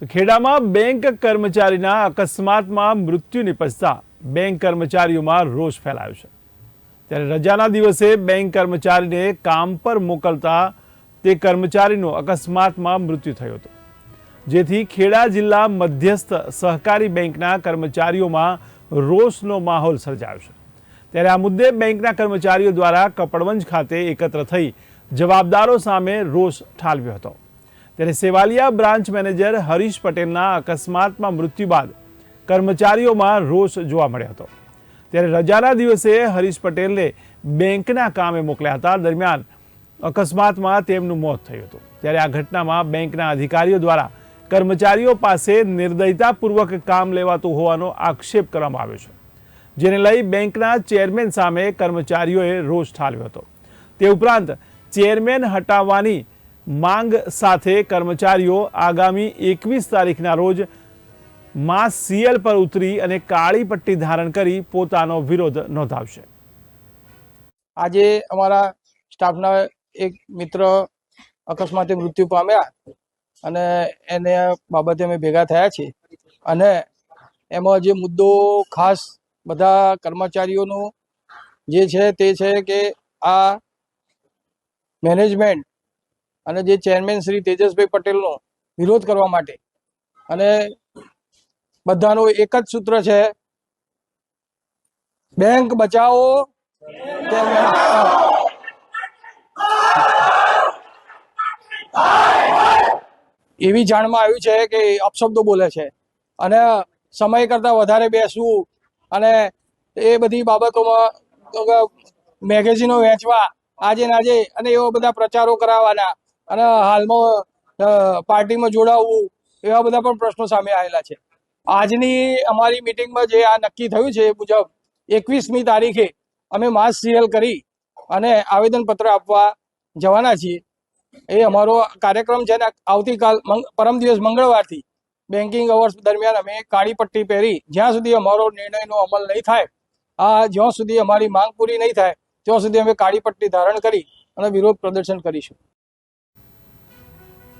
તો ખેડામાં બેંક કર્મચારીના અકસ્માતમાં મૃત્યુ નિપજતા બેંક કર્મચારીઓમાં રોષ ફેલાયો છે. ત્યારે રજાના દિવસે બેંક કર્મચારીને કામ પર મોકલતા તે કર્મચારીનું અકસ્માતમાં મૃત્યુ થયું હતું. જેથી ખેડા જિલ્લા મધ્યસ્થ સહકારી બેંકના કર્મચારીઓમાં રોષનો માહોલ સર્જાયો છે. ત્યારે આ મુદ્દે બેંકના કર્મચારીઓ દ્વારા કપડવંજ ખાતે એકત્ર થઈ જવાબદારો સામે રોષ ઠાલવ્યો હતો. ત્યારે સેવાલિયા બ્રાન્ચ મેનેજર હરીશ પટેલના અકસ્માતમાં મૃત્યુ બાદ કર્મચારીઓમાં રોષ જોવા મળ્યો હતો. ત્યારે રજાના દિવસે હરીશ પટેલને બેંકના કામે મોકલ્યા હતા. દરમિયાન અકસ્માતમાં તેમનું મોત થયું હતું. ત્યારે આ ઘટનામાં બેંકના અધિકારીઓ દ્વારા કર્મચારીઓ પાસે નિર્દયતાપૂર્વક કામ લેવાતું હોવાનો આક્ષેપ કરવામાં આવ્યો છે. જેને લઈ બેંકના ચેરમેન સામે કર્મચારીઓએ રોષ ઠાલવ્યો હતો. તે ઉપરાંત ચેરમેન હટાવવાની માંગ સાથે કર્મચારીઓ આગામી એકવીસ તારીખના રોજ માસ સીએલ પર ઉતરી અને કાળી પટ્ટી ધારણ કરી પોતાનો વિરોધ નોંધાવશે. આજે અમારા સ્ટાફના એક મિત્ર અકસ્માતે મૃત્યુ પામ્યા અને એને બાબતે અમે ભેગા થયા છીએ અને એમાં જે મુદ્દો ખાસ બધા કર્મચારીઓનો જે છે તે છે કે આ મેનેજમેન્ટ અને જે ચેરમેન શ્રી તેજસભાઈ પટેલનો વિરોધ કરવા માટે. અને બધાનો એક જ સૂત્ર છે, બેંક બચાવો એવી જાણમાં આવ્યું છે કે અપશબ્દો બોલે છે. અને સમય કરતાં વધારે બેસવું અને એ બધી બાબતોમાં મેગેઝીનો વેચવા આજે ને આજે અને એવા બધા પ્રચારો કરાવવાના અને હાલમાં પાર્ટીમાં જોડાવવું એવા બધા પણ પ્રશ્નો સામે આવેલા છે. આજની અમારી મિટિંગમાં જે આ નક્કી થયું છે એ મુજબ, એકવીસમી તારીખે અમે માસ સિરિયલ કરી અને આવેદનપત્ર આપવા જવાના છીએ. એ અમારો કાર્યક્રમ છે ને આવતીકાલ પરમ દિવસ મંગળવારથી બેન્કિંગ અવર્સ દરમિયાન અમે કાળી પટ્ટી પહેરી, જ્યાં સુધી અમારો નિર્ણયનો અમલ નહીં થાય, આ જ્યાં સુધી અમારી માંગ પૂરી નહીં થાય, ત્યાં સુધી અમે કાળી પટ્ટી ધારણ કરી અને વિરોધ પ્રદર્શન કરીશું.